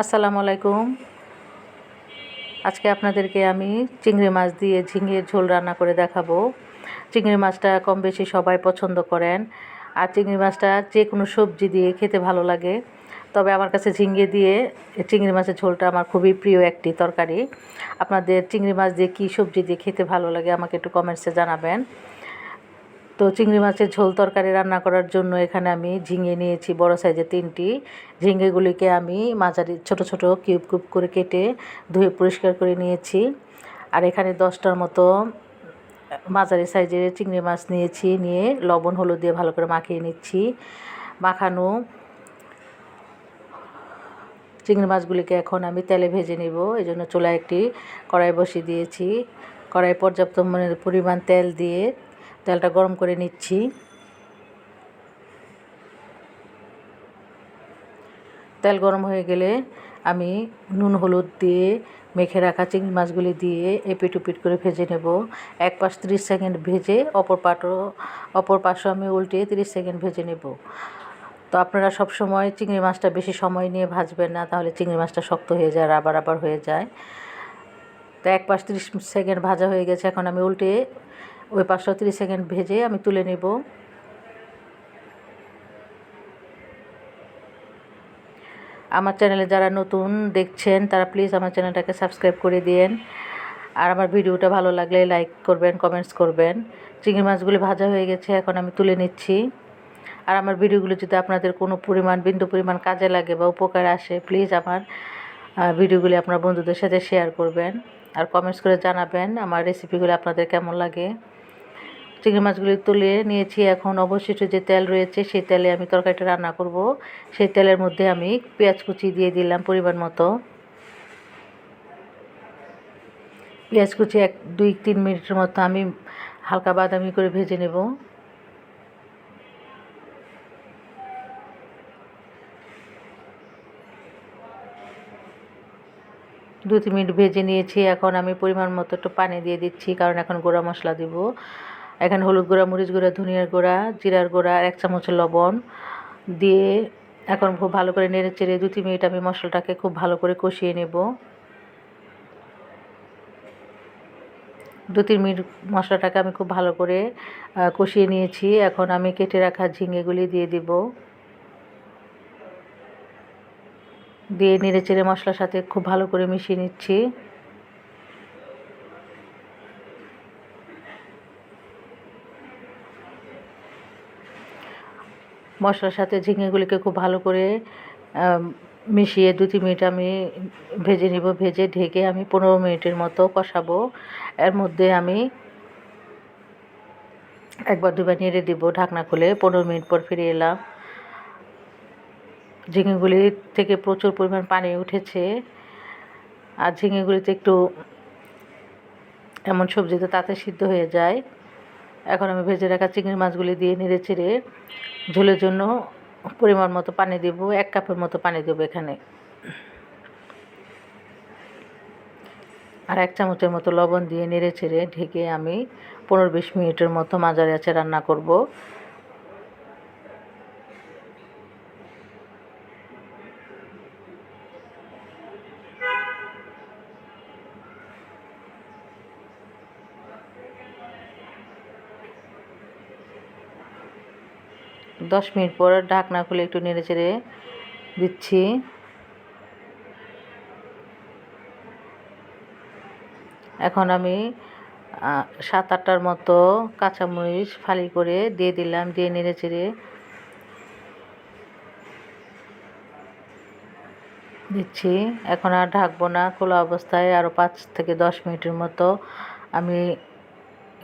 আসসালামু আলাইকুম। আজকে আপনাদেরকে আমি চিংড়ি মাছ দিয়ে ঝিঙের ঝোল রান্না করে দেখাবো। চিংড়ি মাছটা কম বেশি সবাই পছন্দ করেন। আর চিংড়ি মাছটা যে কোনো সবজি দিয়ে খেতে ভালো লাগে। তবে আমার কাছে ঝিঙে দিয়ে চিংড়ি মাছের ঝোলটা আমার খুবই প্রিয় একটি তরকারি। আপনাদের চিংড়ি মাছ দিয়ে কী সবজি দিয়ে খেতে ভালো লাগে আমাকে একটু কমেন্টসে জানাবেন। তো চিংড়ি মাছের ঝোল তরকারি রান্না করার জন্য এখানে আমি ঝিঙে নিয়েছি, বড় সাইজের তিনটি। ঝিঙেগুলিকে আমি মাঝারি, ছোট ছোট কিউব কিউব করে কেটে ধুয়ে পরিষ্কার করে নিয়েছি। আর এখানে দশটার মতো মাঝারি সাইজের চিংড়ি মাছ নিয়েছি, নিয়ে লবণ, হলুদ দিয়ে ভালো করে মাখিয়ে নিচ্ছি। মাখানো চিংড়ি মাছগুলিকে এখন আমি তেলে ভেজে নিব। এই জন্য চুলায় একটি কড়াই বসিয়ে দিয়েছি। কড়াই পর্যাপ্ত পরিমাণ তেল দিয়ে তেলটা গরম করে নিচ্ছি। তেল গরম হয়ে গেলে আমি নুন, হলুদ দিয়ে মেখে রাখা চিংড়ি মাছগুলি দিয়ে এপিট উপিট করে ভেজে নেব। এক পাশ তিরিশ সেকেন্ড ভেজে অপর পাটও অপর পাশও আমি উল্টে তিরিশ সেকেন্ড ভেজে নেব। তো আপনারা সব সময় চিংড়ি মাছটা বেশি সময় নিয়ে ভাজবেন না, তাহলে চিংড়ি মাছটা শক্ত হয়ে যায় রাবার রাবার হয়ে যায়। তো এক পাশ তিরিশ সেকেন্ড ভাজা হয়ে গেছে, এখন আমি উল্টে ওই পাঁচশো তিরিশ সেকেন্ড ভেজে আমি তুলে নেব। আমার চ্যানেলে যারা নতুন দেখছেন, তারা প্লিজ আমার চ্যানেলটাকে সাবস্ক্রাইব করে দিন আর আমার ভিডিওটা ভালো লাগলে লাইক করবেন, কমেন্টস করবেন। চিংড়ি মাছগুলি ভাজা হয়ে গেছে, এখন আমি তুলে নিচ্ছি। আর আমার ভিডিওগুলো যদি আপনাদের কোনো পরিমাণ, বিন্দু পরিমাণ কাজে লাগে বা উপকার আসে, প্লিজ আমার ভিডিওগুলি আপনার বন্ধুদের সাথে শেয়ার করবেন। আর কমেন্টস করে জানাবেন আমার রেসিপিগুলো আপনাদের কেমন লাগে। চিংড়ি মাছগুলি তুলে নিয়েছি। এখন অবশিষ্ট যে তেল রয়েছে, সেই তেলে আমি তরকারিটা রান্না করব। সেই তেলের মধ্যে আমি পেঁয়াজ কুচি দিয়ে দিলাম পরিমাণ মতো। পেঁয়াজ কুচি এক, দুই, তিন মিনিটের মতো আমি হালকা বাদামি করে ভেজে নেব। দু, তিন মিনিট ভেজে নিয়েছি। এখন আমি পরিমাণ মতো একটু পানি দিয়ে দিচ্ছি, কারণ এখন গোড়া মশলা দিব। এখানে হলুদ গুঁড়া, মরিচ গুঁড়া, ধনিয়ার গুঁড়া, জিরার গুঁড়া, এক চামচ লবণ দিয়ে এখন খুব ভালো করে নেড়ে চেড়ে দু তিন মিনিট আমি মশলাটাকে খুব ভালো করে কষিয়ে নেব। দু তিন মিনিট মশলাটাকে আমি খুব ভালো করে কষিয়ে নিয়েছি। এখন আমি কেটে রাখা ঝিঙেগুলি দিয়ে দিব। দিয়ে নেড়ে চেড়ে মশলার সাথে খুব ভালো করে মিশিয়ে নিচ্ছি। মশলার সাথে ঝিঙেগুলিকে খুব ভালো করে মিশিয়ে দু তিন মিনিট আমি ভেজে নিব, ভেজে ঢেকে আমি পনেরো মিনিটের মতো কষাবো। এর মধ্যে আমি একবার দুবার নেড়ে দিব ঢাকনা খুলে, পনেরো মিনিট পর ফিরে এলাম। ঝিঙেগুলি থেকে প্রচুর পরিমাণ পানি উঠেছে আর ঝিঙেগুলিতে একটু এমন সবজিতে তাতে সিদ্ধ হয়ে যায়। এখন আমি ভেজে রাখা চিংড়ি মাছগুলি দিয়ে নেড়ে চেড়ে ঝোলের জন্য পরিমাণ মতো পানি দেব, এক কাপের মতো পানি দেব এখানে। আর এক চামচের মতো লবণ দিয়ে নেড়ে চেড়ে ঢেকে আমি পনেরো বিশ মিনিটের মতো মাঝারি আছে রান্না করব। দশ মিনিট পর ঢাকনা খুলে একটু নেড়ে চেড়ে দিচ্ছি। এখন আমি সাত আটটার মতো কাঁচামরিচ ফালি করে দিয়ে দিলাম, দিয়ে নেড়ে চেড়ে দিচ্ছি। এখন আর ঢাকবো না, খোলা অবস্থায় আরও পাঁচ থেকে দশ মিনিটের মতো আমি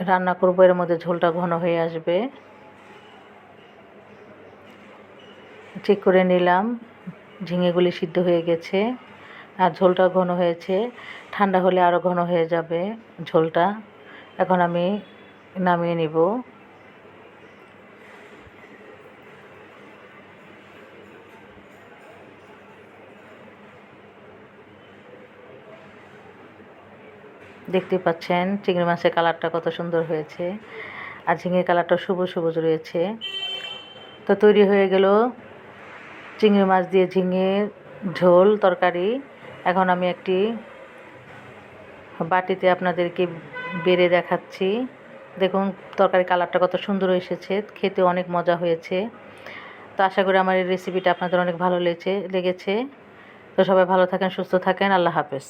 রান্না করব, এর মধ্যে ঝোলটা ঘন হয়ে আসবে। চেক করে নিলাম। ঝিঙেগুলি সিদ্ধ হয়ে গেছে। আর ঝোলটা ঘন হয়েছে। ঠান্ডা হলে আরও ঘন হয়ে যাবে ঝোলটা। এখন আমি নামিয়ে নিব। দেখতে পাচ্ছেন, চিংড়ি মাছের কালারটা কত সুন্দর হয়েছে। আর ঝিঙে কালারটা সবুজ সবুজ রয়েছে। তো তৈরি হয়ে গেল চিংড়ি মাছ দিয়ে ঝিঙে, ঝোল, তরকারি। এখন আমি একটি বাটিতে আপনাদেরকে বেড়ে দেখাচ্ছি। দেখুন, তরকারি কালারটা কত সুন্দর এসেছে, খেতে অনেক মজা হয়েছে। তো আশা করি আমার এই রেসিপিটা আপনাদের অনেক ভালো লেগেছে লেগেছে। তো সবাই ভালো থাকেন, সুস্থ থাকেন, আল্লাহ হাফেজ।